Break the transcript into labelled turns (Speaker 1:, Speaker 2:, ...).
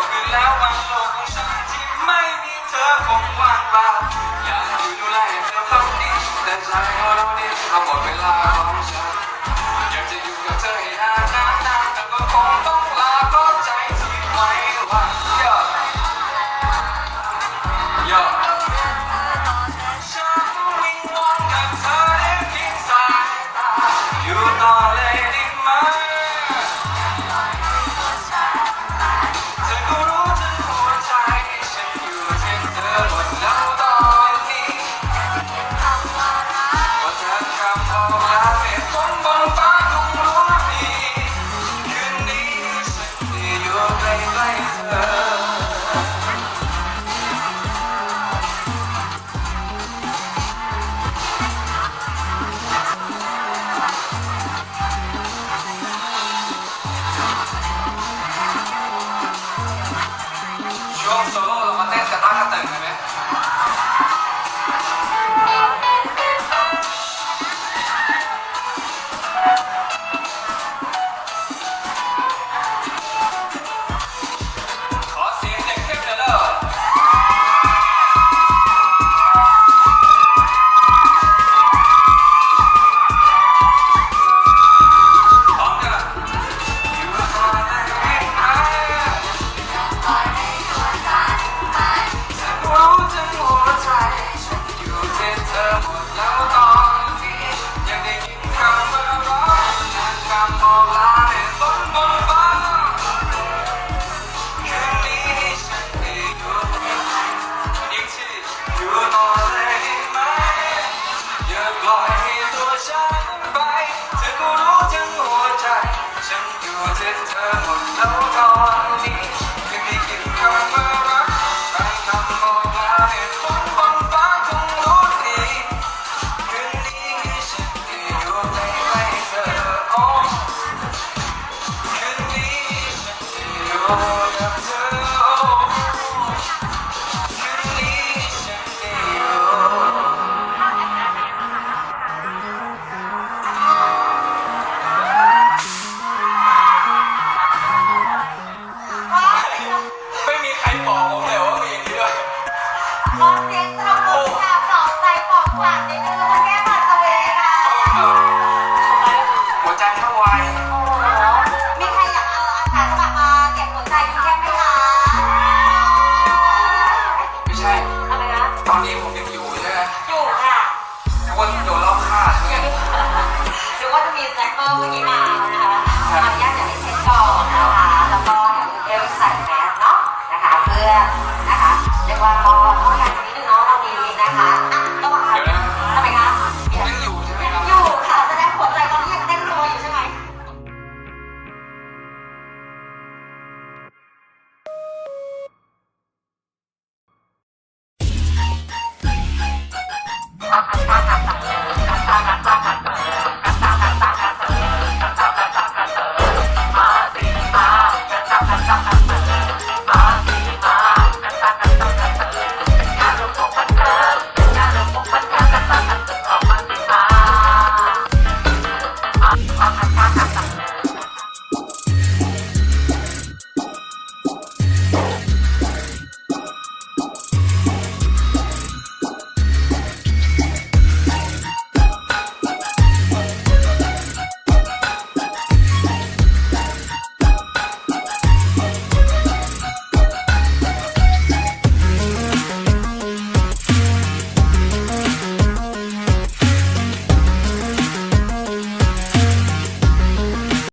Speaker 1: บอกอแล้วว่าโลกของฉันที่ไม่มีเธอคงว่า play, play. ต่อเลยได้ไหมอย่ปล่อยให้ตัวฉันไปเธอก็รู้ทั้งหัวใจ ฉันอยู่ที่เธอหมดแล้วตอนนี้ไม่มีคำว่ารักใครทำออาเห็นฟ้งฟ้อฟ้าคงรู้ดีคืนี้ฉันที่อยู่ใกลเธอโอ้คืนี้ฉัน
Speaker 2: ที่ อร์วิมา
Speaker 1: นะ
Speaker 2: คะอนุญาตจะให้เช็ดก่อนนะคะ แล้วก็ทางเอลใส่แมสเนาะนะคะ เพื่อ